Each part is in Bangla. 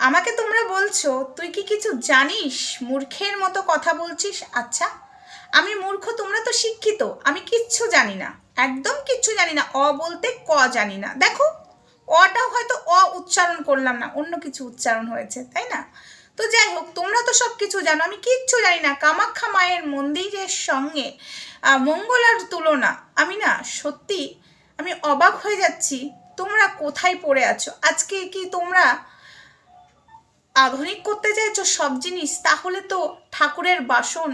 আমাকে তোমরা বলছো, তুই কি কিছু জানিস? মূর্খের মতো কথা বলছিস? আচ্ছা আমি মূর্খ, তোমরা তো শিক্ষিত, আমি কিচ্ছু জানি না। একদম কিচ্ছু জানি না, অ বলতে ক জানি না। দেখো, অটাও হয়তো অ উচ্চারণ করলাম না, অন্য কিছু উচ্চারণ হয়েছে, তাই না? তো যাই হোক, তোমরা তো সব কিছু জানো, আমি কিচ্ছু জানি না। কামাখ্যা মায়ের মন্দিরের সঙ্গে মঙ্গলার তুলনা। আমি না, সত্যি, আমি অবাক হয়ে যাচ্ছি, তোমরা কোথায় পড়ে আছো? আজকে কি তোমরা আধুনিক করতে চাইছো সব জিনিস, তাহলে তো ঠাকুরের বাসন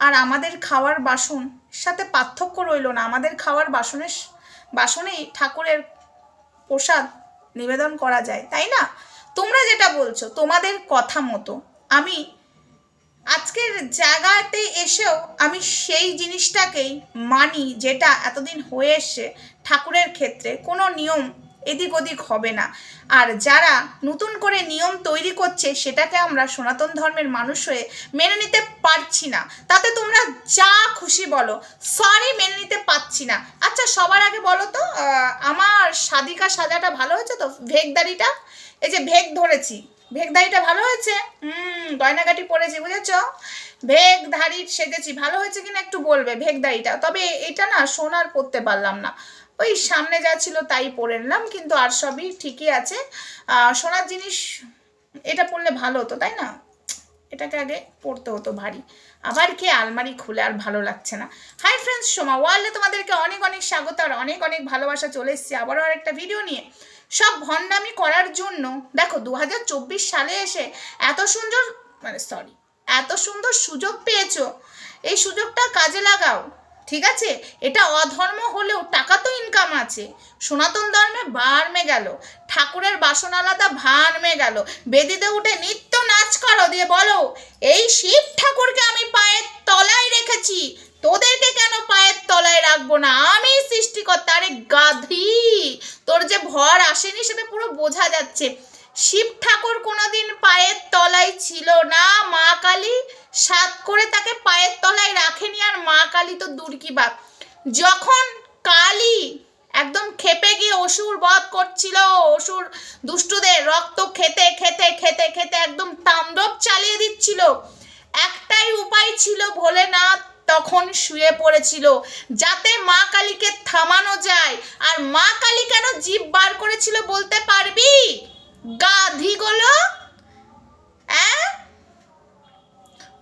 আর আমাদের খাওয়ার বাসন সাথে পার্থক্য রইল না। আমাদের খাওয়ার বাসনের বাসনেই ঠাকুরের প্রসাদ নিবেদন করা যায়, তাই না? তোমরা যেটা বলছো, তোমাদের কথা মতো। আমি আজকের জায়গাতে এসেও আমি সেই জিনিসটাকেই মানি যেটা এতদিন হয়ে এসছে ঠাকুরের ক্ষেত্রে। কোনো নিয়ম এদিক ওদিক হবে না। আর যারা নতুন করে নিয়ম তৈরি করছে, সেটাকে আমরা সনাতন ধর্মের মানুষ হয়ে মেনে নিতে পারছি না। তাতে তোমরা যা খুশি বলো সরি মেনে নিতে পারছি না। আচ্ছা সবার আগে বলো তো আমার সাদিকা সাজাটা ভালো হয়েছে তো? ভেগদারিটা এই যে ভেগ ধরেছি। ভেগধারিটা ভালো হয়েছে? হুম, গয়নাগাটি পরেছি, বুঝেছ? ভেগধারি সেজেছি। ভালো হয়েছে কিনা একটু বলবে ভেগধারিটা তবে এটা না সোনার পরতে পারলাম না। ওই সামনে যা ছিল তাই পরে নিলাম, কিন্তু আর সবই ঠিকই আছে। সোনার জিনিস, এটা পরলে ভালো হতো, তাই না? এটাকে আগে পড়তে হতো ভারী। আবার কে আলমারি খুলে আর ভালো লাগছে না। হাই ফ্রেন্ডস সোমা ওয়ার্ল্ডে তোমাদেরকে অনেক অনেক স্বাগত আর অনেক অনেক ভালোবাসা চলে এসেছি। আবারও আর একটা ভিডিও নিয়ে। সব ভণ্ডামি করার জন্য, দেখো দু হাজার চব্বিশ সালে এসে এত সুন্দর মানে সরি এত সুন্দর সুযোগ পেয়েছ। এই সুযোগটা কাজে লাগাও। ঠিক আছে? এটা অধর্ম হলেও টাকা তো ইনকাম আছে। সনাতন ধর্মে বার্মে গেল ঠাকুরের বাসন আলাদা ভার্মে গেল বেদিতে উঠে নিত্য নাচ করো দিয়ে বলো, এই শিব ঠাকুরকে আমি পায়ের তলায় রেখেছি। তোদেরকে কেন পায়ের তলায় রাখব না? আমি সৃষ্টিকর্তা, আরে গাধি! তোর যে ভর আসেনি সেটা পুরো বোঝা যাচ্ছে। শিব ঠাকুর কোনোদিন পায়ের তলায় ছিল না, মা কালী? সাত করে তাকে পায়ের তলায় রাখেনি আর মা কালী তো দূর কি বাপ যখন কালী একদম খেপে গিয়ে অসুর বধ করছিল, অসুর দুষ্টুদের রক্ত খেতে খেতে খেতে খেতে একদম তাণ্ডব চালিয়ে দিচ্ছিল, একটাই উপায় ছিল ভোলেনাথ তখন শুয়ে পড়েছিল, যাতে মা কালীকে থামানো যায়। আর মা কালী কেন জীব বার করেছিল বলতে পারবি? গাধিগুলো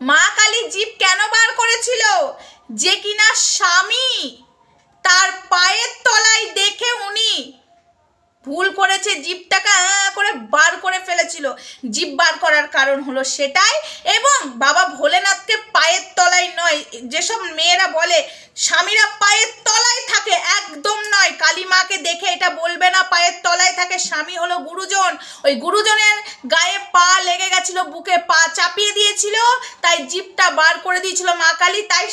মা কালী জীব কেন বার করেছিল? যে কিনা স্বামী, তার পায়ের তলায় দেখে উনি ভুল করেছে জিভটাকে আঁ করে বার করে ফেলেছিল। জিভ বার করার কারণ হলো সেটাই এবং বাবা ভোলেনাথকে পায়ের তলায় নয়, যেসব মেয়েরা বলে, স্বামীরা পায়ের তলায় থাকে একদম নয় কালী মাকে দেখে এটা বলবে না পায়ের তলায় স্বামী হলো গুরুজন। ওই গুরুজনের গায়ে পা লেগে গেছিল, বুকে পা চাপিয়ে দিয়েছিল, তাই জিভটা বার করে দিয়েছিল মা কালী, তাই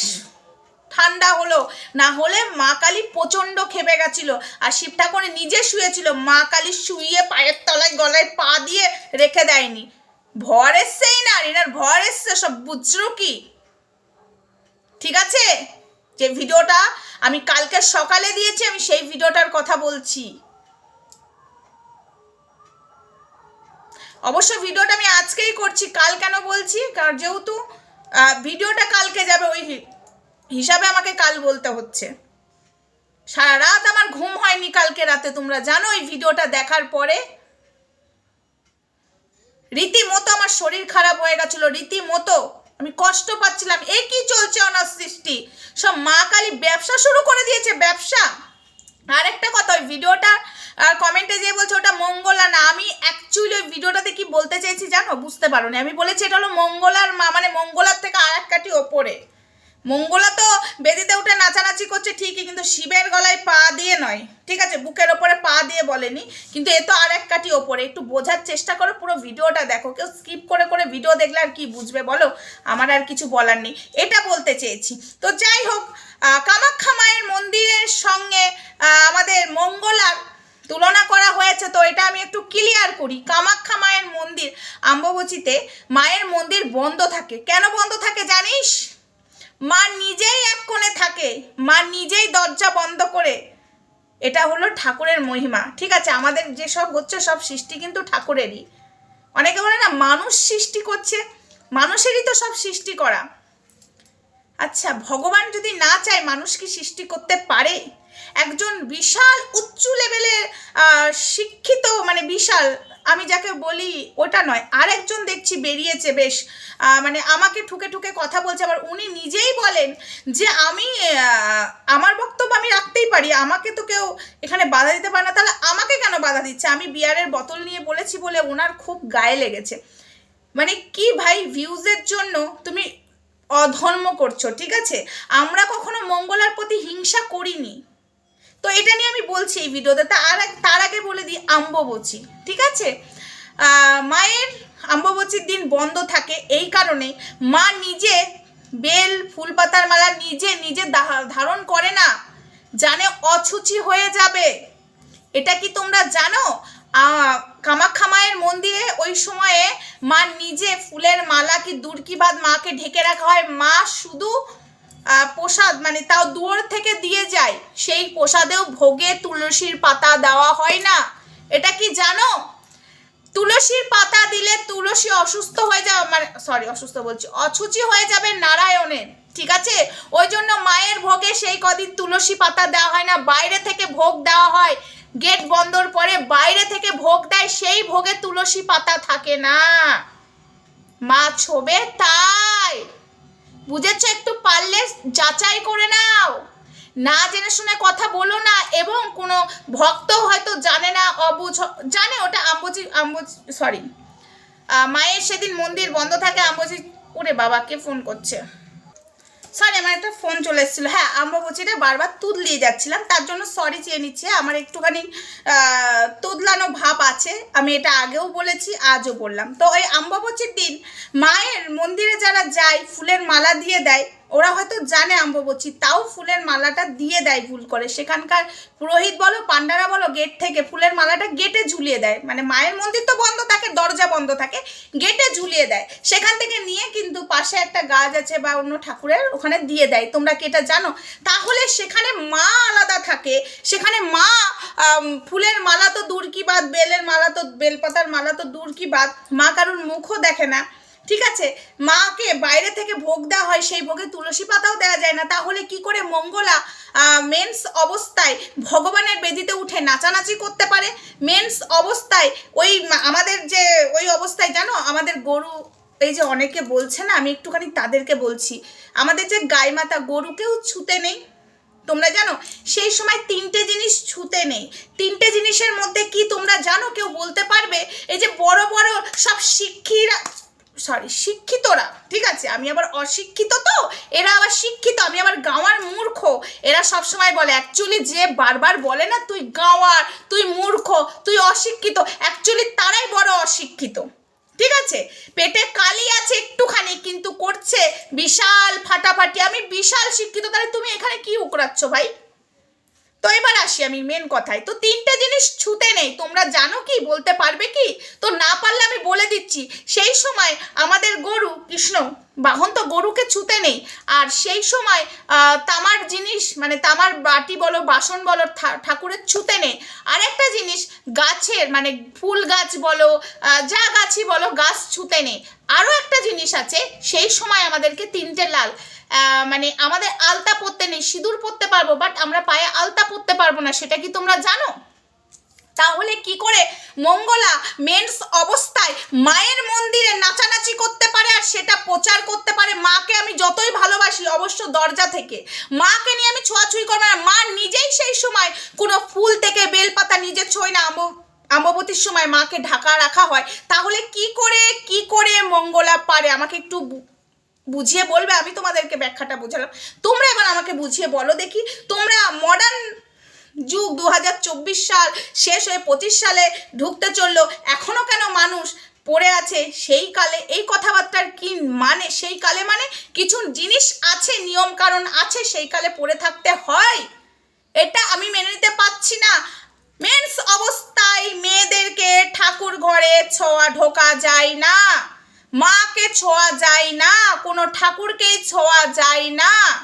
ঠান্ডা হলো। না হলে মা কালী প্রচণ্ড খেপে গেছিল। আর শিব ঠাকুর নিজে শুয়েছিল, মা কালী শুয়ে পায়ের তলায় গলায় পা দিয়ে রেখে দেয়নি। ভর এসছেই না এনার ভর এসছে, সব বুঝছ কি? ঠিক আছে? যে ভিডিওটা আমি কালকে সকালে দিয়েছি, আমি সেই ভিডিওটার কথা বলছি। অবশ্য ভিডিওটা আমি আজকেই করছি, কাল কেন বলছি? কারণ যেহেতু ভিডিওটা কালকে যাবে, ওই হিসাবে আমাকে কাল বলতে হচ্ছে। সারা রাত আমার ঘুম হয়নি কালকে রাতে, তোমরা জানো এই ভিডিওটা দেখার পরে। রীতিমতো আমার শরীর খারাপ হয়ে গেছিল, রীতিমতো। আমি কষ্ট পাচ্ছিলাম, এ কি চলছে অনার সৃষ্টি? সব মা কালী ব্যবসা শুরু করে দিয়েছে, ব্যবসা। আরেকটা কথা, ওই ভিডিওটা কমেন্টে যে বলছে ওটা মঙ্গলা না। আমি অ্যাকচুয়ালি ওই ভিডিওটাতে কি বলতে চাইছি জানো? বুঝতে পারো আমি বলেছি এটা হলো মঙ্গলার মা মানে মঙ্গলার থেকে আর এক কাটি ওপরে। মঙ্গলা তো বেদিতে উঠে নাচানাচি করছে ঠিকই, কিন্তু শিবের গলায় পা দিয়ে নয়। ঠিক আছে? বুকের ওপরে পা দিয়ে বলেনি, কিন্তু এ তো আর এক কাটি ওপরে। একটু বোঝার চেষ্টা করো, পুরো ভিডিওটা দেখো। কেউ স্কিপ করে করে ভিডিও দেখলে আর কি বুঝবে বলো? আমার আর কিছু বলার নেই। এটা বলতে চেয়েছি। তো যাই হোক কামাখ্যা মায়ের মন্দিরের সঙ্গে আমাদের মঙ্গলার তুলনা করা হয়েছে। তো এটা আমি একটু ক্লিয়ার করি। কামাখ্যা মায়ের মন্দির আম্ববচিতে মায়ের মন্দির বন্ধ থাকে। কেন বন্ধ থাকে জানিস? মা নিজেই এক কোণে থাকে। মা নিজেই দরজা বন্ধ করে। এটা হলো ঠাকুরের মহিমা। ঠিক আছে, আমাদের যেসব হচ্ছে সব সৃষ্টি কিন্তু ঠাকুরেরই। অনেকে বলে না, মানুষ সৃষ্টি করছে। মানুষেরই তো সব সৃষ্টি করা। আচ্ছা ভগবান যদি না চায় মানুষ কি সৃষ্টি করতে পারে? একজন বিশাল, উচ্চ লেভেলের শিক্ষিত মানে বিশাল, আমি যাকে বলি ওটা নয়, আরেকজন দেখছি বেরিয়েছে বেশ মানে আমাকে ঠুকে ঠুকে কথা বলছে, আবার উনি নিজেই বলেন যে আমি আমার বক্তব্য আমি রাখতেই পারি, আমাকে তো কেউ এখানে বাধা দিতে পারে না, তাহলে আমাকে কেন বাধা দিচ্ছে? আমি বিয়ারের বোতল নিয়ে বলেছি বলে ওনার খুব গায়ে লেগেছে। মানে কি ভাই ভিউজের জন্য তুমি অধর্ম করছ, ঠিক আছে? আমরা কখনো মঙ্গলার প্রতি হিংসা করিনি। তো এটা নিয়ে আমি বলছি এই ভিডিওতে। তার তার আগে বলে দিই, আম্ববচি, ঠিক আছে? মায়ের আম্ববচির দিন বন্ধ থাকে এই কারণে মা নিজে বেল ফুল পাতার মালা নিজে নিজে ধারণ করে না। জানে অছুচি হয়ে যাবে। এটা কি তোমরা জানো? কামাখ্যা মায়ের মন্দিরে ওই সময়ে মা নিজে ফুলের মালা কি দুর্কিবাদ মাকে ঢেকে রাখা হয়? মা শুধু প্রসাদ মানে তাও দূর থেকে দিয়ে যায়। সেই প্রসাদেও ভোগে তুলসীর পাতা দেওয়া হয় না। এটা কি জানো? তুলসীর পাতা দিলে তুলসী অসুস্থ হয়ে যাবে মানে সরি অসুস্থ বলছি অসুচি হয়ে যাবে নারায়ণের, ঠিক আছে? ওই জন্য মায়ের ভোগে সেই কদিন তুলসী পাতা দেওয়া হয় না, বাইরে থেকে ভোগ দেওয়া হয়। গেট বন্ধর পরে বাইরে থেকে ভোগ দেয়, সেই ভোগে তুলসী পাতা থাকে না। মা ছোবে তাই। বুঝেছ, একটু পারলে যাচাই করে নাও। না জেনে শুনে কথা বলো না, এবং কোনো ভক্ত হয়তো জানে না, অবুঝ, জানে ওটা আম্বুজি, আম্বুজ সরি মায়ের সেদিন মন্দির বন্ধ থাকে, আম্বুজি, ওরে বাবাকে ফোন করছে। আমার একটা ফোন চলে এসেছিল। হ্যাঁ আমরা আম্ববচিটা বারবার তুদলিয়ে যাচ্ছিলাম। তার জন্য সরি চেয়ে নিচ্ছে। আমার একটুখানি তুদলানো ভাব আছে। আমি এটা আগেও বলেছি, আজও বললাম। তো ওই আম্বাবচির দিন মায়ের মন্দিরে যারা যায়, ফুলের মালা দিয়ে দেয় ওরা হয়তো জানে আম্ববচি, তাও ফুলের মালাটা দিয়ে দেয় ভুল করে। সেখানকার পুরোহিত বলো পান্ডারা বলো, গেট থেকে ফুলের মালাটা গেটে ঝুলিয়ে দেয়। মানে মায়ের মন্দির তো বন্ধ থাকে, দরজা বন্ধ থাকে, গেটে ঝুলিয়ে দেয়। সেখান থেকে নিয়ে কিন্তু পাশে একটা গাছ আছে বা অন্য ঠাকুরের, ওখানে দিয়ে দেয়। তোমরা কি এটা জানো? তাহলে সেখানে মা আলাদা থাকে। সেখানে মা ফুলের মালা তো দূর কি বাদ বেলের মালা তো, বেলপাতার মালা তো দূর কি বাদ মা কারুর মুখও দেখে না। ঠিক আছে? মাকে বাইরে থেকে ভোগ দেওয়া হয়, সেই ভোগে তুলসী পাতাও দেওয়া যায় না। তাহলে কি করে মঙ্গলা মেন্স অবস্থায় ভগবানের বেদিতে উঠে নাচানাচি করতে পারে? মেন্স অবস্থায় ওই আমাদের যে ওই অবস্থায় জানো, আমাদের গরু, এই যে অনেকে বলছে না, আমি একটুখানি তাদেরকে বলছি, আমাদের যে গাই মাতা গরুকেও ছুতে নেই। তোমরা জানো, সেই সময় তিনটে জিনিস ছুতে নেই। তিনটে জিনিসের মধ্যে কি তোমরা জানো? কেউ বলতে পারবে? এই যে বড় বড় সব শিক্ষিরা সরি শিক্ষিতরা, ঠিক আছে? আমি আবার অশিক্ষিত তো? এরা আবার শিক্ষিত, আমি আবার গাঁওয়ার মূর্খ। এরা সব সময় বলে অ্যাকচুয়ালি যে বারবার বলে না, তুই গাওয়ার, তুই মূর্খ, তুই অশিক্ষিত। অ্যাকচুয়ালি তারাই বড় অশিক্ষিত, ঠিক আছে? পেটে কালি আছে একটুখানি, কিন্তু করছে বিশাল ফাটাফাটি। আমি বিশাল শিক্ষিত, তাহলে তুমি এখানে কি উকড়াচ্ছ ভাই? তো এবার আসি আমি মেন কথায়। তো তিনটে জিনিস ছুতে নেই, তোমরা জানো কি, বলতে পারবে কি? তো না পারলে আমি বলে দিচ্ছি, সেই সময় আমাদের গরু কৃষ্ণ বাহন তো গরুকে ছুতে নেই। আর সেই সময় তামার জিনিস মানে তামার বাটি বলো, বাসন বলো ঠাকুরের ছুতে নেই। আর একটা জিনিস, গাছের মানে ফুল গাছ বলো যা গাছই বলো, গাছ ছুতে নেই। আরও একটা জিনিস আছে, সেই সময় আমাদেরকে তিনটে লাল মানে আমাদের আলতা পরতে নেই, সিঁদুর পরতে পারব বাট আমরা পায়ে আলতা পরতে পারব না, সেটা কি তোমরা জানো? তাহলে কি করে মঙ্গলা মেন্স অবস্থায় মায়ের মন্দিরে নাচানাচি করতে পারে আর সেটা প্রচার করতে পারে? মাকে আমি যতই ভালোবাসি, অবশ্য দরজা থেকে। মাকে নিয়ে আমি ছোঁয়াছুঁই করব না। মা নিজেই সেই সময় কোনো ফুল থেকে বেলপাতা নিজে ছোঁয় না। আম্ব আম্ববতীর সময় মাকে ঢাকা রাখা হয়। তাহলে কি করে কি করে মঙ্গলা পারে? আমাকে একটু বুঝিয়ে বলবে? আমি তোমাদেরকে ব্যাখ্যাটা বুঝালাম। তোমরা এবার আমাকে বুঝিয়ে বলো দেখি। তোমরা মডার্ন যুগ দু হাজার চব্বিশ সাল শেষ হয়ে পঁচিশ সালে ঢুকতে চলল। এখনও কেন মানুষ পড়ে আছে সেই কালে? এই কথাবার্তার কি মানে? সেই কালে মানে কিছু জিনিস আছে নিয়ম কারণ আছে, সেই কালে পড়ে থাকতে হয়। এটা আমি মেনে নিতে পারছি না। মেন্স অবস্থায় মেয়েদেরকে ঠাকুর ঘরে ছোঁয়া ঢোকা যায় না। মাকে ছোঁয়া যায় না। কোনো ঠাকুরকেই ছোঁয়া যায় না।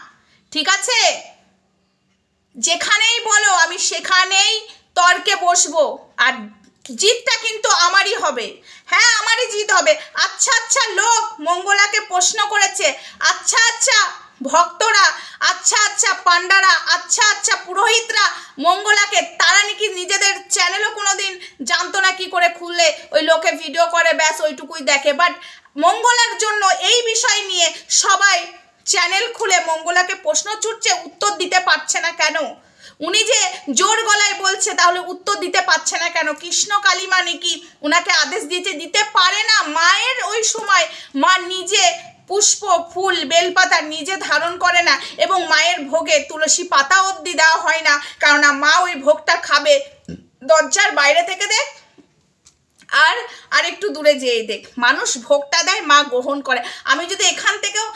ঠিক আছে? যেখানেই বলো, আমি সেখানেই তর্কে বসবো। আর জিতটা কিন্তু আমারই হবে। হ্যাঁ আমারই জিত হবে। আচ্ছা আচ্ছা লোক মঙ্গলাকে প্রশ্ন করেছে। আচ্ছা আচ্ছা ভক্তরা আচ্ছা আচ্ছা পান্ডারা আচ্ছা আচ্ছা পুরোহিতরা মঙ্গলাকে, তারা নাকি নিজেদের চ্যানেলও কোনো দিন জানতো না কি করে খুললে। ওই লোকে ভিডিও করে, ব্যাস, ওইটুকুই দেখে। বাট মঙ্গলার জন্য এই বিষয় নিয়ে সবাই চ্যানেল খুলে মঙ্গলাকে প্রশ্ন ছুটছে, উত্তর দিতে পারছে না কেন? উনি যে জোর গলায় বলছে, তাহলে উত্তর দিতে পারছে না কেন? কৃষ্ণ কালিমা নাকি উনাকে আদেশ দিয়েছে, দিতে পারে না। মায়ের ওই সময় মা নিজে পুষ্প, ফুল, বেলপাতা নিজে ধারণ করে না এবং মায়ের ভোগে তুলসী পাতা অবধি দেওয়া হয় না। কেননা মা ওই ভোগটা খাবে। দরজার বাইরে থেকে দেখ আর আর একটু দূরে যেয়ে দেখ। মানুষ ভোগটা দেয়, মা গ্রহণ করে। আমি যদি এখান থেকেও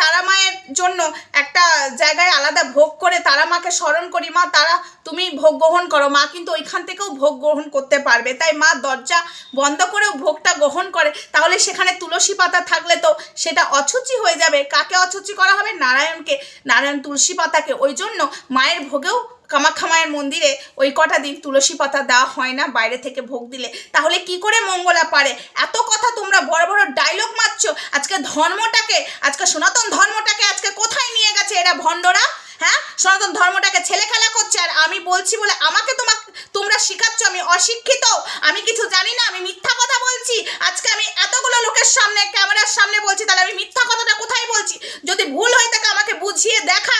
তারা মায়ের জন্য একটা জায়গায় আলাদা ভোগ করে, তারা মাকে স্মরণ করি, মা, তারা তুমি ভোগ গ্রহণ করো। মা কিন্তু ওইখান থেকেও ভোগ গ্রহণ করতে পারবে। তাই মা দরজা বন্ধ করেও ভোগটা গ্রহণ করে। তাহলে সেখানে তুলসী পাতা থাকলে তো সেটা অছুচি হয়ে যাবে। কাকে অছুচি করা হবে? নারায়ণকে। নারায়ণ তুলসী পাতাকে। ওই জন্য মায়ের ভোগেও কামাখ্যা মায়ের মন্দিরে ওই কটা দিন তুলসী পাতা দেওয়া হয় না, বাইরে থেকে ভোগ দিলে। তাহলে কি করে মঙ্গলা পারে? এত কথা তোমরা বড় বড় ডায়লগ মারছো। আজকে ধর্মটাকে, আজকে সনাতন ধর্মটাকে আজকে কোথায় নিয়ে গেছে এরা ভণ্ডরা? হ্যাঁ? সনাতন ধর্মটাকে ছেলে খেলা করছে, আর আমি বলছি বলে আমাকে তোমাকে তোমরা শিখাচ্ছ, আমি অশিক্ষিত। আমি কিছু জানি না, আমি মিথ্যা কথা বলছি। আজকে আমি এতগুলো লোকের সামনে, ক্যামেরার সামনে বলছি, তাহলে আমি মিথ্যা কথাটা কোথায় বলছি? যদি ভুল হয়ে থাকে আমাকে বুঝিয়ে দেখা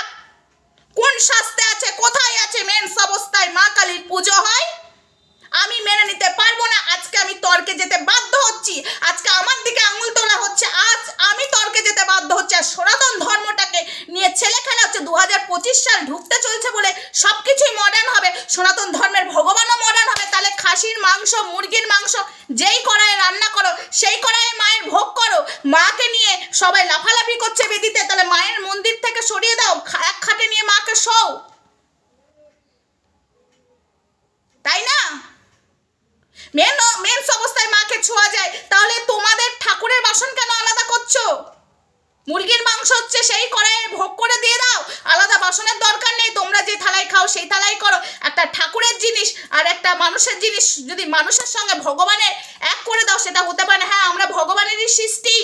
কোন শাস্তে আছে কোথায় আছে মেন্স অবস্থায় মা কালীর পুজো হয় আমি মেনে নিতে পারব না আজকে আমি তর্কে যেতে বাধ্য হচ্ছি আজকে আমার দিকে আঙুল তোলা হচ্ছে আজ আমি তর্কে যেতে বাধ্য হচ্ছে আর সনাতন ধর্মটাকে নিয়ে ছেলে খেলা হচ্ছে দু হাজার পঁচিশ সাল ঢুকতে চলছে বলে সব কিছুই মডার্ন হবে সনাতন ধর্মের ভগবানও মডার্ন হবে তাহলে খাসির মাংস মুরগির মাংস যেই কড়াইয়ে রান্না করো সেই কড়াইয়ে মায়ের ভোগ করো মাকে নিয়ে সবাই লাফালাফি করছে বেদিতে তাহলে মায়ের মন্দির থেকে সরিয়ে দাও খা- এক খাটে নিয়ে মাকে শোও। তাই না? মেন মেন্স অবস্থায় মাকে ছোঁয়া যায়। তাহলে তোমাদের ঠাকুরের বাসন কেন আলাদা করছ? মুরগির মাংস হচ্ছে সেই কড়াইয়ে ভোগ করে দিয়ে দাও। আলাদা বাসনের দরকার নেই, তোমরা যে থালায় খাও সেই থালাই করো। একটা ঠাকুরের জিনিস আর একটা মানুষের জিনিস যদি মানুষের সঙ্গে ভগবানের এক করে দাও, সেটা হতে পারে। হ্যাঁ আমরা ভগবানেরই সৃষ্টি।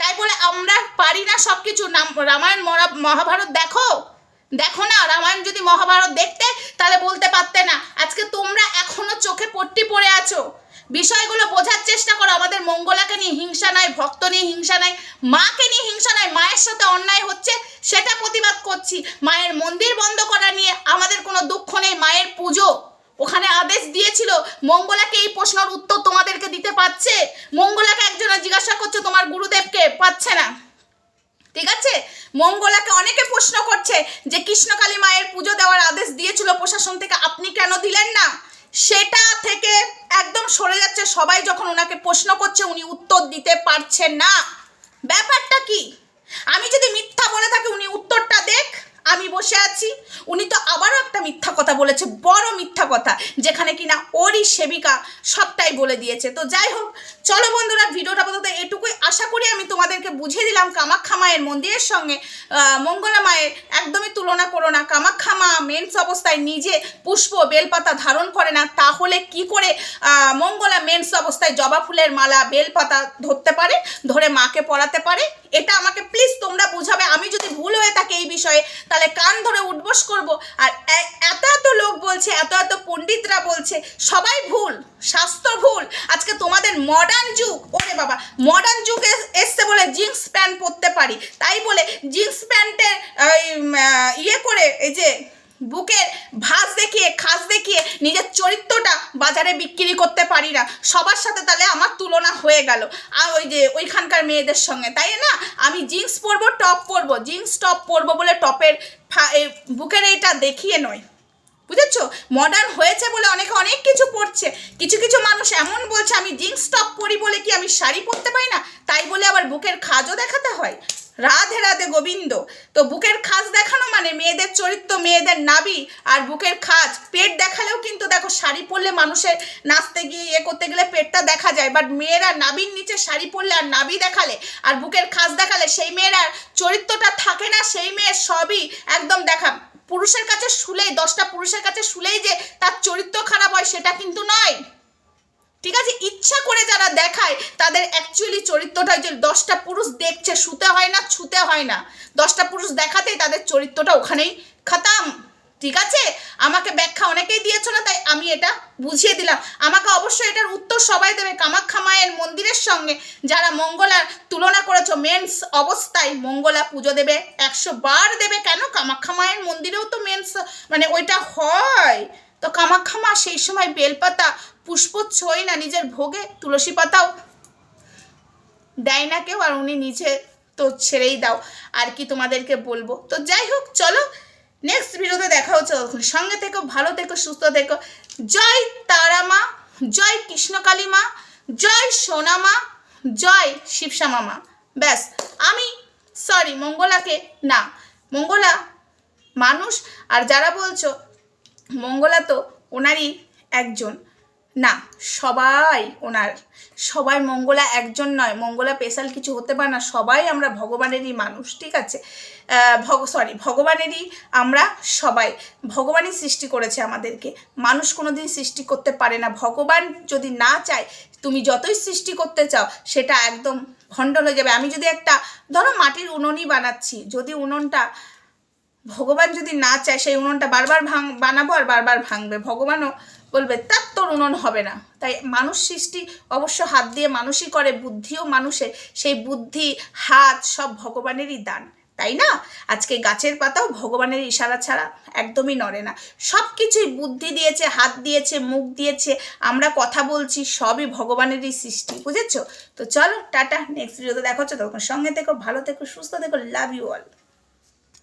তাই বলে আমরা পারি না সব কিছু রামায়ণ মহাভারত দেখো। দেখো না, রামায়ণ যদি মহাভারত দেখতে, তাহলে বলতে পারতে না। আজকে তোমরা এখনও চোখে পট্টি পড়ে আছো। বিষয়গুলো বোঝার চেষ্টা করো। আমাদের মঙ্গলাকে নিয়ে হিংসা নাই, ভক্ত নিয়ে হিংসা নাই, মাকে নিয়ে হিংসা নাই, মায়ের সাথে অন্যায় হচ্ছে, সেটা প্রতিবাদ করছি। মায়ের মন্দির বন্ধ করা নিয়ে আমাদের কোনো দুঃখ নেই। মায়ের পুজো ওখানে আদেশ দিয়েছিল, মঙ্গলাকে এই প্রশ্নের উত্তর তোমাদেরকে দিতে পারছে। মঙ্গলাকে একজনে জিজ্ঞাসা করছে, তোমার গুরুদেবকে পাচ্ছে না? ঠিক আছে? মঙ্গলাকে অনেকে প্রশ্ন করছে যে কৃষ্ণকালী মায়ের পুজো দেওয়ার আদেশ দিয়েছিল প্রশাসন থেকে, আপনি কেন দিলেন না? সেটা থেকে একদম সরে যাচ্ছে সবাই যখন ওনাকে প্রশ্ন করছে, উনি উত্তর দিতে পারছেন না। ব্যাপারটা কি? আমি যদি মিথ্যা বলে থাকি, উনি উত্তরটা দেখ। আমি বসে আছি। উনি তো আবারও একটা মিথ্যা কথা বলেছে, বড় মিথ্যা কথা, যেখানে কিনা ওরই সেবিকা সবটাই বলে দিয়েছে। তো যাই হোক, চলো বন্ধুরা, ভিডিওটা আপাতত এটুকুই। আশা করি আমি তোমাদেরকে বুঝিয়ে দিলাম, কামাখ্যা মায়ের মন্দিরের সঙ্গে মঙ্গলা মায়ের একদমই তুলনা করো না। কামাখ্যা মা মেন্স অবস্থায় নিজে পুষ্প বেলপাতা ধারণ করে না, তাহলে কি করে মঙ্গলা মেন্স অবস্থায় জবা ফুলের মালা, বেলপাতা ধরতে পারে, ধরে মাকে পড়াতে পারে? এটা আমাকে প্লিজ তোমরা বুঝাবে। আমি যদি ভুল হয়ে থাকে এই বিষয়ে তাহলে কান ধরে উঠবোস করব। আর এত এত লোক বলছে, এত এত পণ্ডিতরা বলছে, সবাই ভুল, স্বাস্থ্য ভুল। আজকে তোমাদের মডার্ন যুগ, ওরে বাবা মডার্ন যুগ এস- এসছে বলে জিন্স প্যান্ট পরতে পারি। তাই বলে জিন্স প্যান্টের ইয়ে করে, এই যে বুকের ভাঁজ দেখিয়ে, খাস দেখিয়ে নিজের চরিত্রটা বাজারে বিক্রি করতে পারি না। সবার সাথে তাহলে আমার তুলনা হয়ে গেল। আর ওই যে ওইখানকার মেয়েদের সঙ্গে, তাই না? আমি জিন্স পরবো, টপ পরবো, জিন্স, টপ পরবো বলে টপের বুকের এইটা দেখিয়ে নয়। বুঝেছ? মডার্ন হয়েছে বলে অনেকে অনেক কিছু পড়ছে কিছু কিছু মানুষ এমন বলছে, আমি জিন্স, টপ পরি বলে কি আমি শাড়ি পরতে পারি না? তাই বলে আবার বুকের খাজও দেখাতে হয়? রাধে রাধে গোবিন্দ। তো বুকের খাজ দেখানো মানে মেয়েদের চরিত্র, মেয়েদের নাবি আর বুকের খাজ পেট দেখালেও কিন্তু দেখো শাড়ি পরলে মানুষের নাচতে গিয়ে ইয়ে করতে গেলে পেটটা দেখা যায় বাট মেয়েরা নাবির নিচে শাড়ি পরলে আর নাবি দেখালে আর বুকের খাজ দেখালে সেই মেয়েরা চরিত্রটা থাকে না, সেই মেয়ের সবই একদম দেখা, পুরুষের কাছে শুলেই, দশটা পুরুষের কাছে শুলেই যে তার চরিত্র খারাপ হয় সেটা কিন্তু নয়। ঠিক আছে? ইচ্ছা করে যারা দেখায়, তাদের অ্যাকচুয়ালি চরিত্রটা যে দশটা পুরুষ দেখছে, শুতে হয় না, ছুতে হয় না। দশটা পুরুষ দেখাতেই তাদের চরিত্রটা ওখানেই খাতাম। ঠিক আছে? আমাকে ব্যাখ্যা অনেকেই দিয়েছ না, তাই আমি এটা বুঝিয়ে দিলাম। আমাকে অবশ্যই এটার উত্তর সবাই দেবে কামাখ্যা মায়ের মন্দিরের সঙ্গে। যারা মঙ্গলার তুলনা করেছ মেন্স অবস্থায় মঙ্গলা পুজো দেবে, একশো বার দেবে। কেন? কামাখ্যা মায়ের মন্দিরেও তো মেন্স মানে ওইটা হয়। তো কামাখ্যা মা সেই সময় বেলপাতা পুষ্প ছোঁয় না নিজের ভোগে তুলসী পাতাও দেয় না কেউ, আর উনি নিজে তো ছেড়েই দাও। আর কি তোমাদেরকে বলব? তো যাই হোক, চলো নেক্সট ভিডিওতে দেখা হচ্ছে তখন সঙ্গে থেকো, ভালো থেকো, সুস্থ থেকো। জয় তারা মা, জয় কৃষ্ণকালী মা, জয় সোনা মা, জয় শিবশ্যামা মা। ব্যাস, আমি সরি মঙ্গলাকে না, মঙ্গলা মানুষ। আর যারা বলছো মঙ্গলা তো ওনারই একজন। না, সবাই ওনার। সবাই মঙ্গলা একজন নয়, মঙ্গলা স্পেশাল কিছু হতে পারে না। সবাই আমরা ভগবানেরই মানুষ, ঠিক আছে? ভগ সরি ভগবানেরই আমরা সবাই। ভগবানই সৃষ্টি করেছে আমাদেরকে। মানুষ কোনো দিন সৃষ্টি করতে পারে না। ভগবান যদি না চায়, তুমি যতই সৃষ্টি করতে চাও, সেটা একদম ভণ্ডল হয়ে যাবে। আমি যদি একটা, ধরো মাটির উনুনই বানাচ্ছি, যদি উনুনটা ভগবান যদি না চায়, সেই উনুনটা বারবার ভাঙ, বানাবো আর বারবার ভাঙবে। ভগবানও বলবে, তার তোর উনুন হবে না। তাই মানুষ সৃষ্টি অবশ্য হাত দিয়ে মানুষই করে, বুদ্ধিও মানুষের। সেই বুদ্ধি, হাত সব ভগবানেরই দান, তাই না? আজকে গাছের পাতাও ভগবানের ইশারা ছাড়া একদমই নড়ে না। সব কিছুই বুদ্ধি দিয়েছে, হাত দিয়েছে, মুখ দিয়েছে, আমরা কথা বলছি, সবই ভগবানেরই সৃষ্টি, বুঝেছ? তো চলো, টাটা নেক্সট ভিডিওতে দেখা হচ্ছে। তখন সঙ্গে থেকো, ভালো থেকো, সুস্থ থেকো লাভ ইউ অল